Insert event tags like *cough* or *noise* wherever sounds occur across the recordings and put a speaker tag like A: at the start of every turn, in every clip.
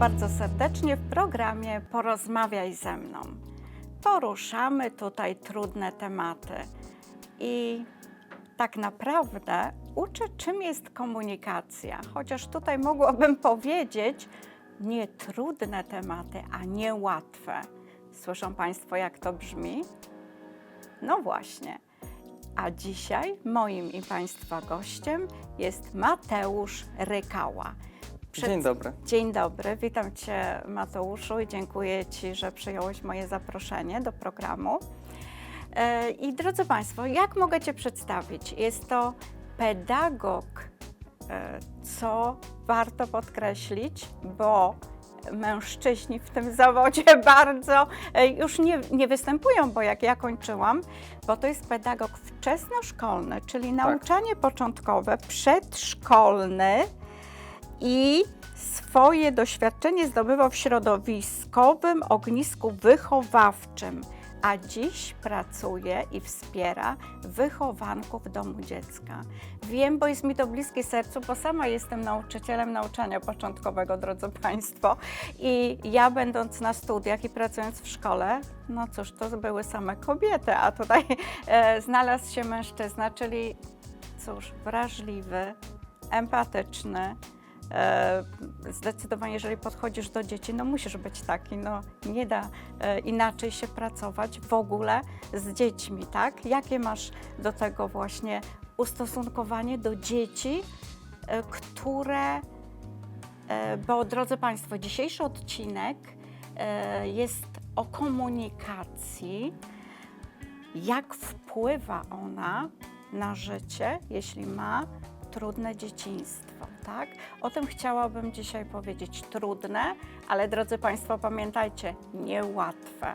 A: bardzo serdecznie w programie Porozmawiaj ze mną. Poruszamy tutaj trudne tematy i tak naprawdę uczę, czym jest komunikacja. Chociaż tutaj mogłabym *laughs* powiedzieć, nie trudne tematy, a nie łatwe. Słyszą Państwo, jak to brzmi? No właśnie. A dzisiaj moim i Państwa gościem jest Mateusz Rykała. Przed-
B: Dzień dobry.
A: Dzień dobry, witam Cię Mateuszu i dziękuję Ci, że przyjąłeś moje zaproszenie do programu. E, I drodzy Państwo, jak mogę Cię przedstawić? Jest to pedagog, e, co warto podkreślić, bo mężczyźni w tym zawodzie *laughs* bardzo e, już nie, nie występują, bo jak ja kończyłam, bo to jest pedagog wczesnoszkolny, czyli nauczanie początkowe, przedszkolny, i swoje doświadczenie zdobywał w środowiskowym ognisku wychowawczym, a dziś pracuje i wspiera wychowanków domu dziecka. Wiem, bo jest mi to bliskie sercu, bo sama jestem nauczycielem nauczania początkowego, drodzy Państwo. I ja będąc na studiach i pracując w szkole, no cóż, to były same kobiety, a tutaj e, znalazł się mężczyzna, czyli cóż, wrażliwy, empatyczny, Zdecydowanie, jeżeli podchodzisz do dzieci, no musisz być taki, no nie da e, inaczej się pracować w ogóle z dziećmi, tak? Jakie masz do tego właśnie ustosunkowanie do dzieci, e, które, e, bo drodzy Państwo, dzisiejszy odcinek e, jest o komunikacji, jak wpływa ona na życie, jeśli ma trudne dzieciństwo, tak? O tym chciałabym dzisiaj powiedzieć. Trudne, ale drodzy Państwo, pamiętajcie, niełatwe.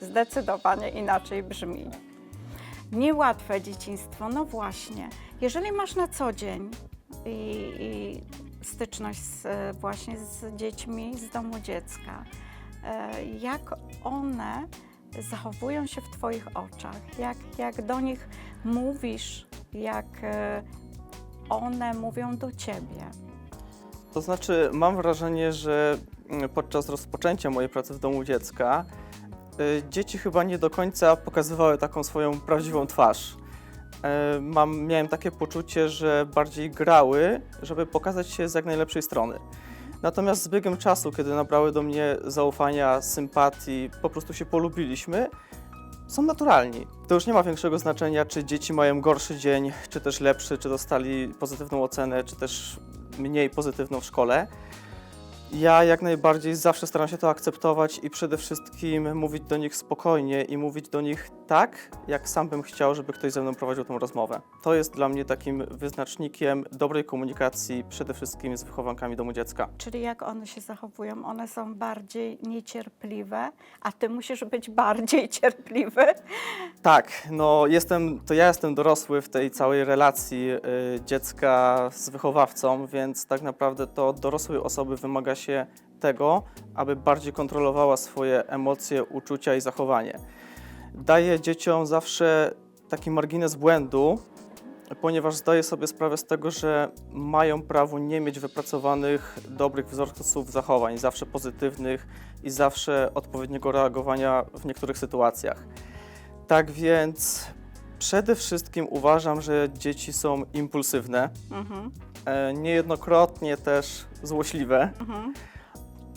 A: Zdecydowanie inaczej brzmi. Niełatwe dzieciństwo, no właśnie. Jeżeli masz na co dzień i, i styczność z, właśnie z dziećmi z domu dziecka, e, jak one zachowują się w Twoich oczach, jak, jak do nich mówisz, jak e, one mówią do Ciebie.
B: To znaczy, mam wrażenie, że mm, podczas rozpoczęcia mojej pracy w domu dziecka y, dzieci chyba nie do końca pokazywały taką swoją prawdziwą twarz. Y, Mam, miałem takie poczucie, że bardziej grały, żeby pokazać się z jak najlepszej strony. Natomiast z biegiem czasu, kiedy nabrały do mnie zaufania, sympatii, po prostu się polubiliśmy, są naturalni. To już nie ma większego znaczenia, czy dzieci mają gorszy dzień, czy też lepszy, czy dostali pozytywną ocenę, czy też mniej pozytywną w szkole. Ja jak najbardziej zawsze staram się to akceptować i przede wszystkim mówić do nich spokojnie i mówić do nich tak, jak sam bym chciał, żeby ktoś ze mną prowadził tę rozmowę. To jest dla mnie takim wyznacznikiem dobrej komunikacji, przede wszystkim z wychowankami domu dziecka.
A: Czyli jak one się zachowują? One są bardziej niecierpliwe, a Ty musisz być bardziej *laughs* cierpliwy.
B: Tak, no jestem, to ja jestem dorosły w tej całej relacji y, dziecka z wychowawcą, więc tak naprawdę to dorosłej osoby wymaga się tego, aby bardziej kontrolowała swoje emocje, uczucia i zachowanie. Daję dzieciom zawsze taki margines błędu, ponieważ zdaję sobie sprawę z tego, że mają prawo nie mieć wypracowanych dobrych wzorców zachowań, zawsze pozytywnych i zawsze odpowiedniego reagowania w niektórych sytuacjach. Tak więc przede wszystkim uważam, że dzieci są impulsywne,
A: Mhm,
B: e, niejednokrotnie też złośliwe,
A: mhm.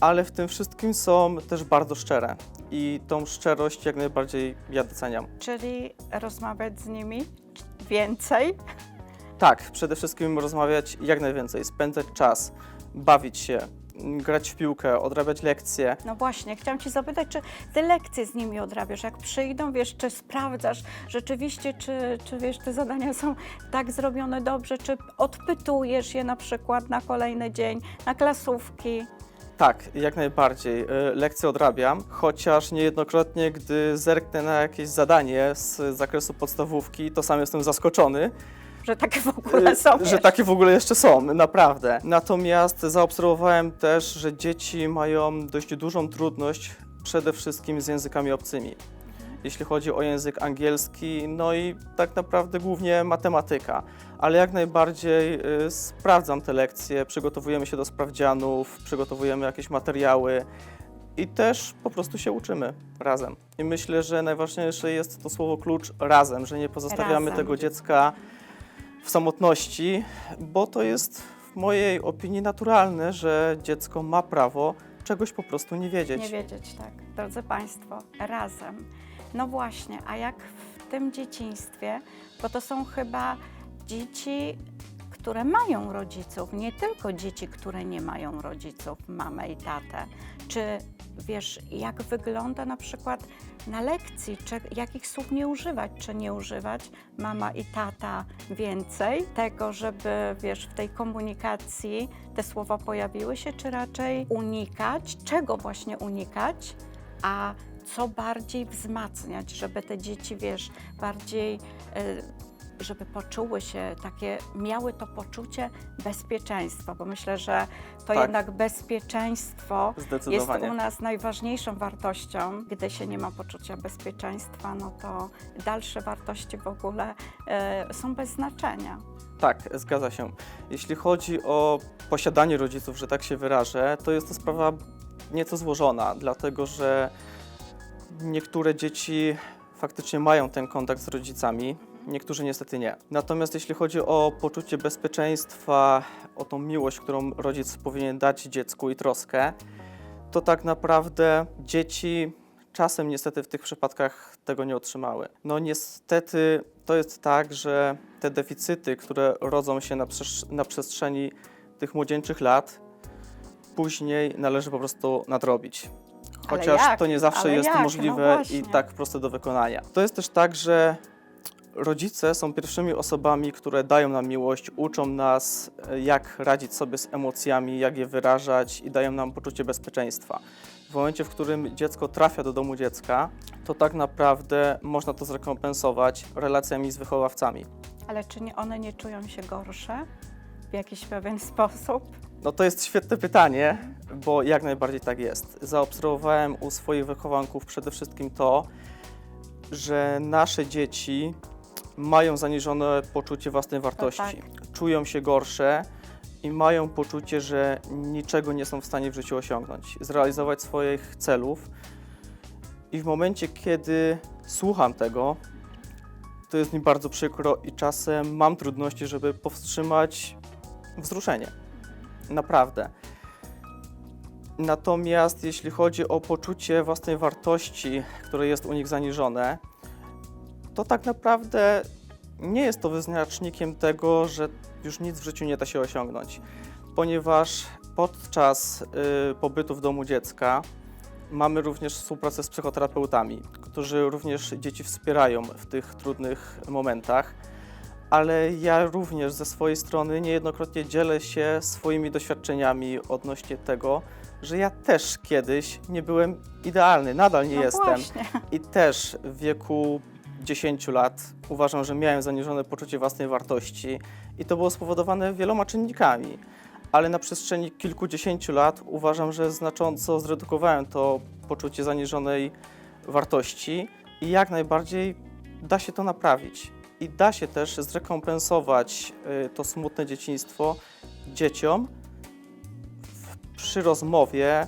B: ale w tym wszystkim są też bardzo szczere i tą szczerość jak najbardziej ja doceniam.
A: Czyli rozmawiać z nimi więcej.
B: Tak, przede wszystkim rozmawiać jak najwięcej, spędzać czas, bawić się, grać w piłkę, odrabiać lekcje.
A: No właśnie, chciałam Ci zapytać, czy Ty lekcje z nimi odrabiasz? Jak przyjdą, wiesz, czy sprawdzasz rzeczywiście, czy, czy wiesz, te zadania są tak zrobione dobrze, czy odpytujesz je na przykład na kolejny dzień, na klasówki?
B: Tak, jak najbardziej. Y, Lekcje odrabiam, chociaż niejednokrotnie, gdy zerknę na jakieś zadanie z zakresu podstawówki, to sam jestem zaskoczony,
A: Że takie w ogóle są.
B: y, że takie w ogóle jeszcze są, naprawdę. Natomiast zaobserwowałem też, że dzieci mają dość dużą trudność przede wszystkim z językami obcymi. jeśli chodzi o język angielski, no i tak naprawdę głównie matematyka. Ale jak najbardziej y, sprawdzam te lekcje, przygotowujemy się do sprawdzianów, przygotowujemy jakieś materiały i też po prostu się uczymy razem. I myślę, że najważniejsze jest to słowo klucz razem, że nie pozostawiamy
A: Razem.
B: tego dziecka w samotności, bo to jest w mojej opinii naturalne, że dziecko ma prawo czegoś po prostu nie wiedzieć.
A: Nie wiedzieć, tak. Drodzy Państwo, razem. No właśnie, a jak w tym dzieciństwie, bo to są chyba dzieci, które mają rodziców, nie tylko dzieci, które nie mają rodziców, mamę i tatę. Czy wiesz, jak wygląda na przykład na lekcji, czy jakich słów nie używać, czy nie używać mama i tata więcej tego, żeby wiesz, w tej komunikacji te słowa pojawiły się, czy raczej unikać, czego właśnie unikać, a co bardziej wzmacniać, żeby te dzieci, wiesz, bardziej, y, żeby poczuły się takie, miały to poczucie bezpieczeństwa, bo myślę, że to
B: Tak.
A: jednak bezpieczeństwo jest u nas najważniejszą wartością. Gdy się nie ma poczucia bezpieczeństwa, no to dalsze wartości w ogóle e, są bez znaczenia.
B: Tak, zgadza się. Jeśli chodzi o posiadanie rodziców, że tak się wyrażę, to jest to sprawa nieco złożona, dlatego że niektóre dzieci faktycznie mają ten kontakt z rodzicami, niektórzy niestety nie. Natomiast jeśli chodzi o poczucie bezpieczeństwa, o tą miłość, którą rodzic powinien dać dziecku i troskę, to tak naprawdę dzieci czasem niestety w tych przypadkach tego nie otrzymały. No niestety to jest tak, że te deficyty, które rodzą się na, na przestrzeni tych młodzieńczych lat, później należy po prostu nadrobić. Chociaż to nie zawsze
A: Ale
B: jest
A: jak? No
B: możliwe
A: właśnie.
B: i tak proste do wykonania. To jest też tak, że rodzice są pierwszymi osobami, które dają nam miłość, uczą nas, e, jak radzić sobie z emocjami, jak je wyrażać i dają nam poczucie bezpieczeństwa. W momencie, w którym dziecko trafia do domu dziecka, to tak naprawdę można to zrekompensować relacjami z wychowawcami.
A: Ale czy nie, one nie czują się gorsze w jakiś pewien *laughs* sposób?
B: No to jest świetne pytanie, bo jak najbardziej tak jest. Zaobserwowałem u swoich wychowanków przede wszystkim to, że nasze dzieci mają zaniżone poczucie własnej wartości. Czują się gorsze i mają poczucie, że niczego nie są w stanie w życiu osiągnąć, zrealizować swoich celów. I w momencie, kiedy słucham tego, to jest mi bardzo przykro i czasem mam trudności, żeby powstrzymać wzruszenie. Naprawdę. Natomiast jeśli chodzi o poczucie własnej wartości, które jest u nich zaniżone, to tak naprawdę nie jest to wyznacznikiem tego, że już nic w życiu nie da się osiągnąć, ponieważ podczas y, pobytu w domu dziecka mamy również współpracę z psychoterapeutami, którzy również dzieci wspierają w tych trudnych momentach ale ja również ze swojej strony niejednokrotnie dzielę się swoimi doświadczeniami odnośnie tego, że ja też kiedyś nie byłem idealny, nadal nie
A: no
B: jestem.
A: Właśnie.
B: I też w wieku 10 lat uważam, że miałem zaniżone poczucie własnej wartości i to było spowodowane wieloma czynnikami. Ale na przestrzeni kilkudziesięciu lat uważam, że znacząco zredukowałem to poczucie zaniżonej wartości i jak najbardziej da się to naprawić. I da się też zrekompensować y, to smutne dzieciństwo dzieciom przy rozmowie,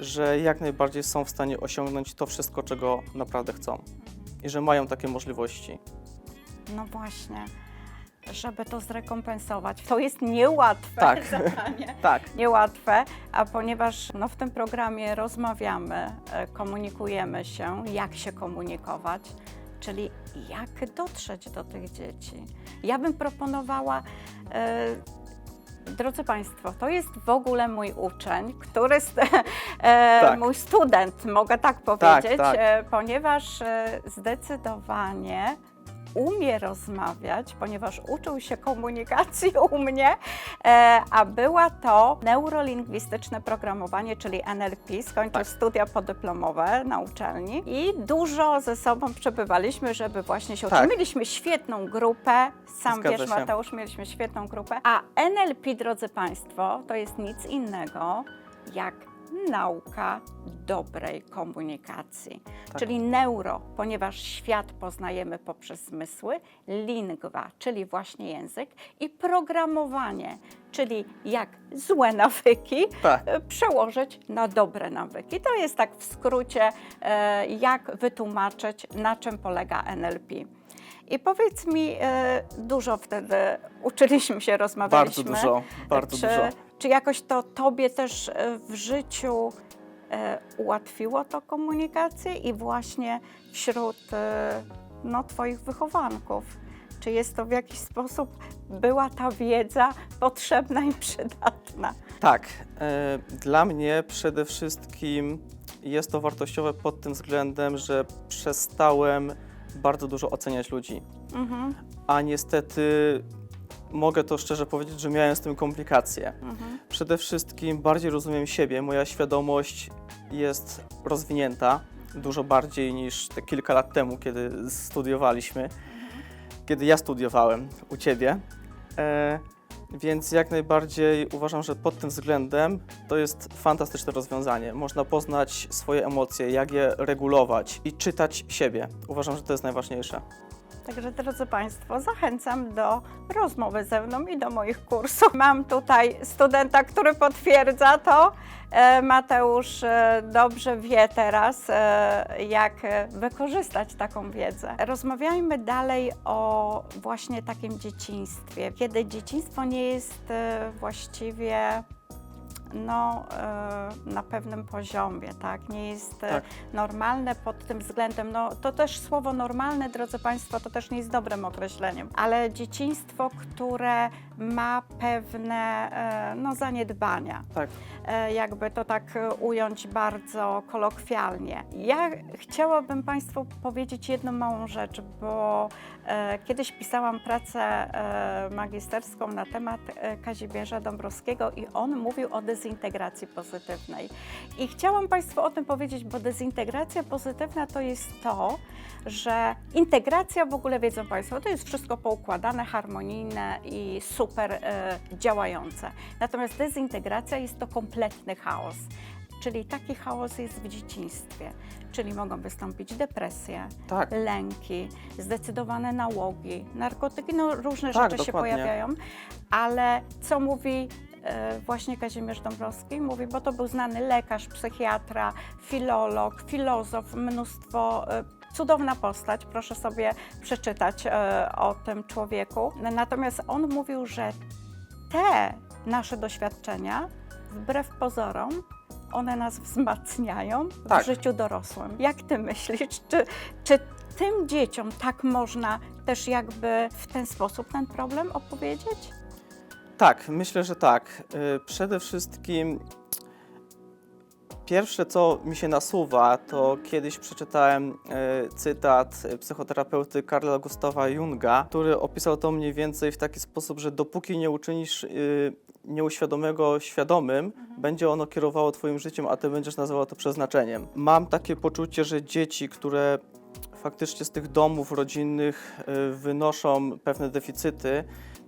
B: że jak najbardziej są w stanie osiągnąć to wszystko, czego naprawdę chcą. I że mają takie możliwości.
A: No właśnie. Żeby to zrekompensować. To jest niełatwe
B: Tak. *laughs*
A: zadanie.
B: Tak,
A: Niełatwe, a ponieważ no, w tym programie rozmawiamy, e, komunikujemy się, jak się komunikować, czyli jak dotrzeć do tych dzieci. Ja bym proponowała, e, drodzy Państwo, to jest w ogóle mój uczeń, który, st- *laughs* e,
B: Tak.
A: mój student, mogę tak powiedzieć,
B: tak.
A: E, ponieważ e, zdecydowanie umie rozmawiać, ponieważ uczył się komunikacji *laughs* u mnie, e, a była to neurolingwistyczne programowanie, czyli NLP. Skończył
B: Tak.
A: studia podyplomowe na uczelni i dużo ze sobą przebywaliśmy, żeby właśnie się
B: Tak.
A: uczyć. Mieliśmy świetną grupę, sam
B: Zgadza
A: wiesz
B: się.
A: Mateusz, mieliśmy świetną grupę, a NLP, drodzy Państwo, to jest nic innego jak nauka dobrej komunikacji.
B: Tak.
A: Czyli neuro, ponieważ świat poznajemy poprzez zmysły, lingua, czyli właśnie język, i programowanie, czyli jak złe nawyki
B: Tak.
A: e, przełożyć na dobre nawyki. To jest tak w skrócie, e, jak wytłumaczyć, na czym polega NLP. I powiedz mi, e, dużo wtedy uczyliśmy się, rozmawialiśmy.
B: Bardzo dużo, bardzo
A: czy,
B: dużo.
A: Czy jakoś to tobie też e, w życiu e, ułatwiło to komunikację i właśnie wśród e, no, twoich wychowanków? Czy jest to w jakiś sposób, była ta wiedza potrzebna i przydatna?
B: Tak, dla mnie przede wszystkim jest to wartościowe pod tym względem, że przestałem bardzo dużo oceniać ludzi.
A: Mhm,
B: A niestety mogę to szczerze powiedzieć, że miałem z tym komplikacje.
A: mhm,
B: Przede wszystkim bardziej rozumiem siebie, moja świadomość jest rozwinięta dużo bardziej niż te kilka lat temu, kiedy studiowaliśmy, kiedy ja studiowałem u ciebie. E, więc jak najbardziej uważam, że pod tym względem to jest fantastyczne rozwiązanie. Można poznać swoje emocje, jak je regulować i czytać siebie. Uważam, że to jest najważniejsze.
A: Także drodzy Państwo, zachęcam do rozmowy ze mną i do moich kursów. Mam tutaj studenta, który potwierdza to. E, Mateusz e, dobrze wie teraz, e, jak wykorzystać taką wiedzę. Rozmawiajmy dalej o właśnie takim dzieciństwie, kiedy dzieciństwo nie jest właściwie no, e, na pewnym poziomie, tak? Nie jest e,
B: Tak.
A: normalne pod tym względem. No, to też słowo normalne, drodzy Państwo, to też nie jest dobrym określeniem, ale dzieciństwo, które ma pewne e, no, zaniedbania
B: Tak.
A: jakby to tak ująć bardzo kolokwialnie. Ja chciałabym Państwu powiedzieć jedną małą rzecz, bo kiedyś pisałam pracę magisterską na temat Kazimierza Dąbrowskiego i on mówił o dezintegracji pozytywnej. I chciałam Państwu o tym powiedzieć, bo dezintegracja pozytywna to jest to, że integracja w ogóle wiedzą Państwo, to jest wszystko poukładane, harmonijne i super e, działające. Natomiast dezintegracja jest to kompletny chaos. Czyli taki chaos jest w dzieciństwie, czyli mogą wystąpić depresje,
B: Tak.
A: lęki, zdecydowane nałogi, narkotyki, no różne
B: Tak,
A: rzeczy się
B: dokładnie.
A: pojawiają, ale co mówi właśnie Kazimierz Dąbrowski? Mówi, bo to był znany lekarz, psychiatra, filolog, filozof, mnóstwo, e, cudowna postać, proszę sobie przeczytać e, o tym człowieku. Natomiast on mówił, że te nasze doświadczenia, wbrew pozorom, one nas wzmacniają
B: Tak.
A: w życiu dorosłym. Jak ty myślisz, czy, czy tym dzieciom tak można też jakby w ten sposób ten problem opowiedzieć?
B: Tak, myślę, że tak. Y, Przede wszystkim pierwsze, co mi się nasuwa, to kiedyś przeczytałem y, cytat psychoterapeuty Karla Gustawa Junga, który opisał to mniej więcej w taki sposób, że dopóki nie uczynisz y, nieuświadomego świadomym, będzie ono kierowało Twoim życiem, a Ty będziesz nazywał to przeznaczeniem. Mam takie poczucie, że dzieci, które faktycznie z tych domów rodzinnych wynoszą pewne deficyty,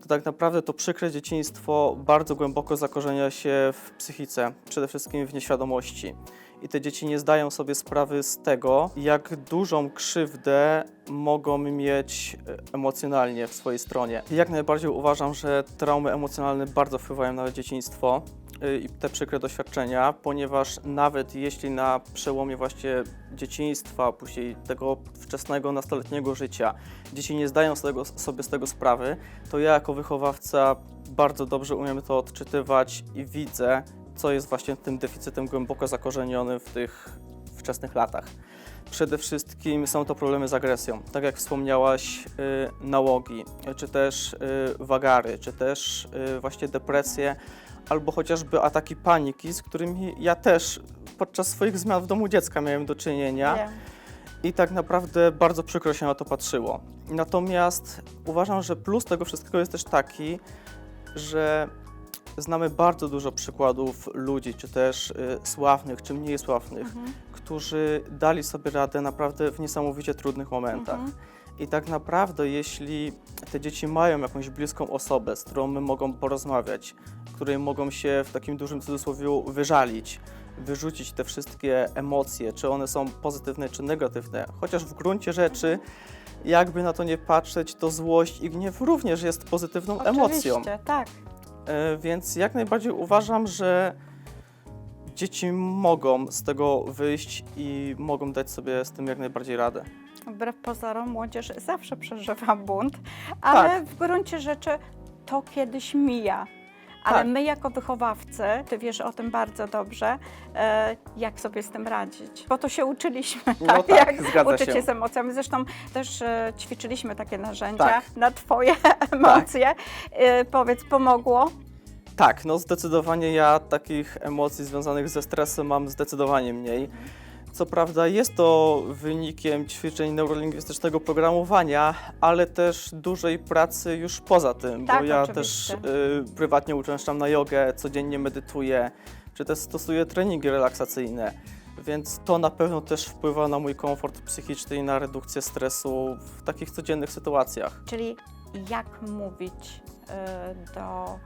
B: tak naprawdę to przykre dzieciństwo bardzo głęboko zakorzenia się w psychice, przede wszystkim w nieświadomości. I te dzieci nie zdają sobie sprawy z tego, jak dużą krzywdę mogą mieć e, emocjonalnie w swojej stronie. Jak najbardziej uważam, że traumy emocjonalne bardzo wpływają na dzieciństwo y, i te przykre doświadczenia, ponieważ nawet jeśli na przełomie właśnie dzieciństwa, później tego wczesnego nastoletniego życia, dzieci nie zdają sobie z tego sprawy, to ja jako wychowawca bardzo dobrze umiem to odczytywać i widzę, co jest właśnie tym deficytem głęboko zakorzenionym w tych wczesnych latach. Przede wszystkim są to problemy z agresją. Tak jak wspomniałaś, y, nałogi, czy też y, wagary, czy też y, właśnie depresje, albo chociażby ataki paniki, z którymi ja też podczas swoich zmian w domu dziecka miałem do czynienia.
A: Wiem.
B: I tak naprawdę bardzo przykro się na to patrzyło. Natomiast uważam, że plus tego wszystkiego jest też taki, że znamy bardzo dużo przykładów ludzi, czy też y, sławnych, czy mniej sławnych,
A: Mhm.
B: którzy dali sobie radę naprawdę w niesamowicie trudnych momentach.
A: Mhm.
B: I tak naprawdę, jeśli te dzieci mają jakąś bliską osobę, z którą my mogą porozmawiać, której mogą się w takim dużym cudzysłowie wyżalić, wyrzucić te wszystkie emocje, czy one są pozytywne, czy negatywne, chociaż w gruncie rzeczy, jakby na to nie patrzeć, to złość i gniew również jest pozytywną emocją.
A: Oczywiście, tak.
B: E, Więc jak najbardziej uważam, że dzieci mogą z tego wyjść i mogą dać sobie z tym jak najbardziej radę.
A: Wbrew pozorom młodzież zawsze przeżywa bunt, ale
B: Tak.
A: w gruncie rzeczy to kiedyś mija. Ale
B: Tak.
A: my jako wychowawcy, ty wiesz o tym bardzo dobrze, e, jak sobie z tym radzić. Bo to się uczyliśmy,
B: No
A: tak,
B: tak,
A: jak
B: zgadza
A: uczyć
B: się.
A: się z emocjami. Zresztą też e, ćwiczyliśmy takie narzędzia
B: Tak.
A: na twoje *laughs* emocje. E, powiedz, pomogło?
B: Tak, no zdecydowanie ja takich emocji związanych ze stresem mam zdecydowanie mniej. Co prawda jest to wynikiem ćwiczeń neurolingwistycznego programowania, ale też dużej pracy już poza tym,
A: Tak,
B: bo ja też y, prywatnie uczęszczam na jogę, codziennie medytuję, czy też stosuję treningi relaksacyjne, więc to na pewno też wpływa na mój komfort psychiczny i na redukcję stresu w takich codziennych sytuacjach.
A: Czyli jak mówić y, do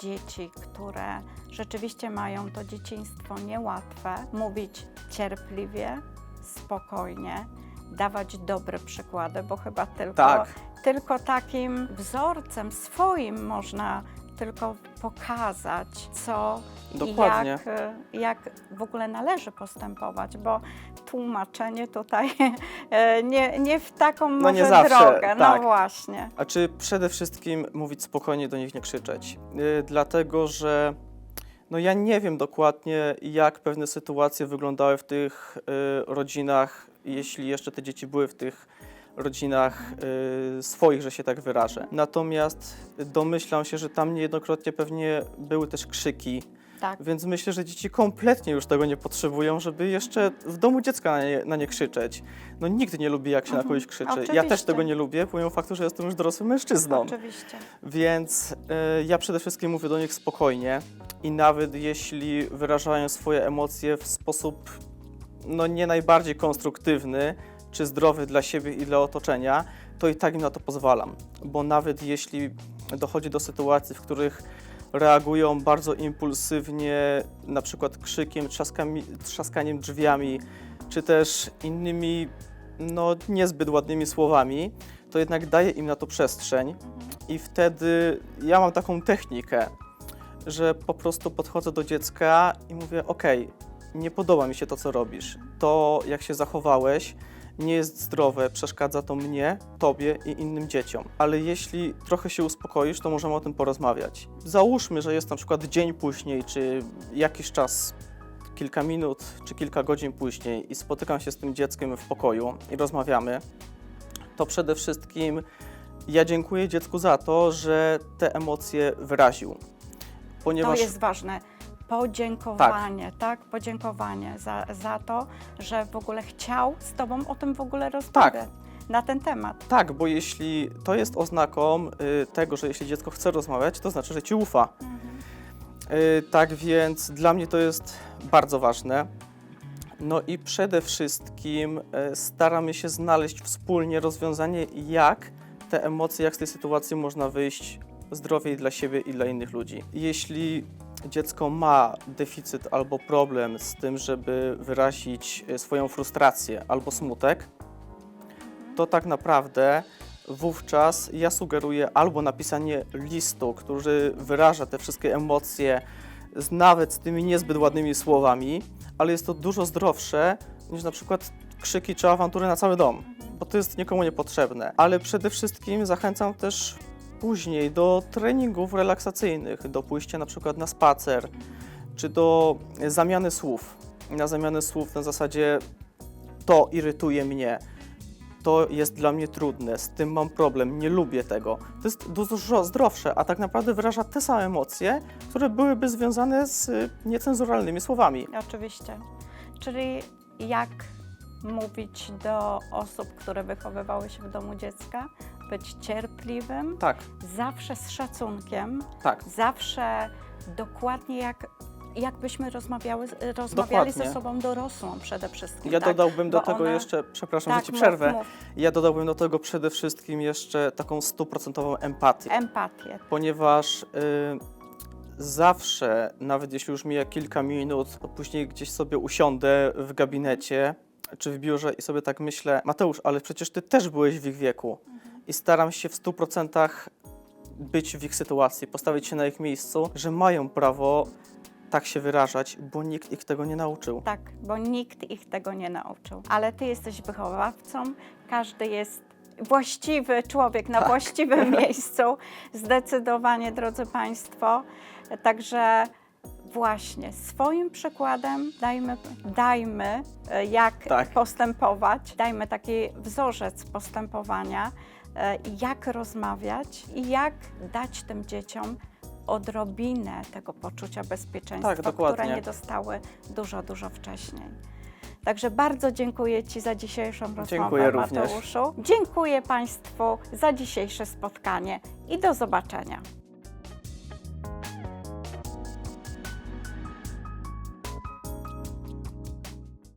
A: dzieci, które rzeczywiście mają to dzieciństwo niełatwe, mówić cierpliwie, spokojnie, dawać dobre przykłady, bo chyba tylko,
B: Tak.
A: tylko takim wzorcem swoim można tylko pokazać, co i
B: Dokładnie.
A: jak, y, jak w ogóle należy postępować, bo tłumaczenie tutaj *laughs* e, nie, nie w taką
B: No nie
A: może
B: zawsze,
A: drogę. No
B: tak.
A: właśnie.
B: A czy przede wszystkim mówić spokojnie, do nich nie krzyczeć? Yy, dlatego, że no ja nie wiem dokładnie, jak pewne sytuacje wyglądały w tych yy, rodzinach, jeśli jeszcze te dzieci były w tych rodzinach yy, swoich, że się tak wyrażę. Natomiast domyślam się, że tam niejednokrotnie pewnie były też krzyki,
A: Tak.
B: więc myślę, że dzieci kompletnie już tego nie potrzebują, żeby jeszcze w domu dziecka na nie, na nie krzyczeć. No nikt nie lubi, jak się na
A: Mhm.
B: kogoś krzyczy. Ja
A: Oczywiście.
B: też tego nie lubię, pomimo faktu, że jestem już dorosłym mężczyzną.
A: Oczywiście.
B: Więc e, ja przede wszystkim mówię do nich spokojnie i nawet jeśli wyrażają swoje emocje w sposób no, nie najbardziej konstruktywny czy zdrowy dla siebie i dla otoczenia, to i tak im na to pozwalam. Bo nawet jeśli dochodzi do sytuacji, w których reagują bardzo impulsywnie, na przykład krzykiem, trzaskami, trzaskaniem drzwiami, czy też innymi no, niezbyt ładnymi słowami, to jednak daję im na to przestrzeń i wtedy ja mam taką technikę, że po prostu podchodzę do dziecka i mówię: OK, nie podoba mi się to, co robisz. To, jak się zachowałeś, nie jest zdrowe, przeszkadza to mnie, tobie i innym dzieciom. Ale jeśli trochę się uspokoisz, to możemy o tym porozmawiać. Załóżmy, że jest na przykład dzień później, czy jakiś czas, kilka minut, czy kilka godzin później i spotykam się z tym dzieckiem w pokoju i rozmawiamy, to przede wszystkim ja dziękuję dziecku za to, że te emocje wyraził. Ponieważ
A: To jest ważne. Podziękowanie, tak? Podziękowanie za, za to, że w ogóle chciał z Tobą o tym w ogóle rozmawiać. Na ten temat.
B: tak, bo jeśli to jest oznaką y, tego, że jeśli dziecko chce rozmawiać, to znaczy, że ci ufa. Y, tak więc dla mnie to jest bardzo ważne. No i przede wszystkim y, staramy się znaleźć wspólnie rozwiązanie, jak te emocje, jak z tej sytuacji można wyjść zdrowiej dla siebie i dla innych ludzi. Jeśli dziecko ma deficyt albo problem z tym, żeby wyrazić y, swoją frustrację albo smutek, to tak naprawdę wówczas ja sugeruję albo napisanie listu, który wyraża te wszystkie emocje, nawet z tymi niezbyt ładnymi słowami, ale jest to dużo zdrowsze niż na przykład krzyki czy awantury na cały dom, bo to jest nikomu niepotrzebne. Ale przede wszystkim zachęcam też później do treningów relaksacyjnych, do pójścia na przykład na spacer, czy do zamiany słów. Na zamianę słów na zasadzie to irytuje mnie, to jest dla mnie trudne, z tym mam problem, nie lubię tego. To jest dużo zdrowsze, a tak naprawdę wyraża te same emocje, które byłyby związane z niecenzuralnymi słowami.
A: Oczywiście. Czyli jak mówić do osób, które wychowywały się w domu dziecka, być cierpliwym,
B: Tak,
A: zawsze z szacunkiem,
B: tak,
A: zawsze dokładnie jak jakbyśmy rozmawiały, rozmawiali ze
B: Dokładnie.
A: sobą dorosłą przede wszystkim.
B: Ja
A: tak?
B: dodałbym do
A: Bo
B: tego
A: ona-
B: jeszcze, przepraszam,
A: tak,
B: że ci
A: mów,
B: przerwę.
A: mów.
B: Ja dodałbym do tego przede wszystkim jeszcze taką stuprocentową empatię.
A: Empatię.
B: ponieważ y, zawsze, nawet jeśli już mija kilka minut, a później gdzieś sobie usiądę w gabinecie czy w biurze i sobie tak myślę, Mateusz, ale przecież ty też byłeś w ich wieku i staram się w 100% być w ich sytuacji, postawić się na ich miejscu, że mają prawo tak się wyrażać, bo nikt ich tego nie nauczył.
A: Tak, bo nikt ich tego nie nauczył. Ale ty jesteś wychowawcą, każdy jest właściwy człowiek na właściwym *laughs* miejscu. Zdecydowanie, drodzy Państwo. Także właśnie swoim przykładem dajmy, dajmy e, jak
B: Tak.
A: postępować, dajmy taki wzorzec postępowania, e, jak rozmawiać i jak dać tym dzieciom odrobinę tego poczucia bezpieczeństwa,
B: Tak,
A: które nie dostały dużo, dużo wcześniej. Także bardzo dziękuję Ci za dzisiejszą rozmowę,
B: Dziękuję również.
A: Mateuszu. Dziękuję Państwu za dzisiejsze spotkanie i do zobaczenia.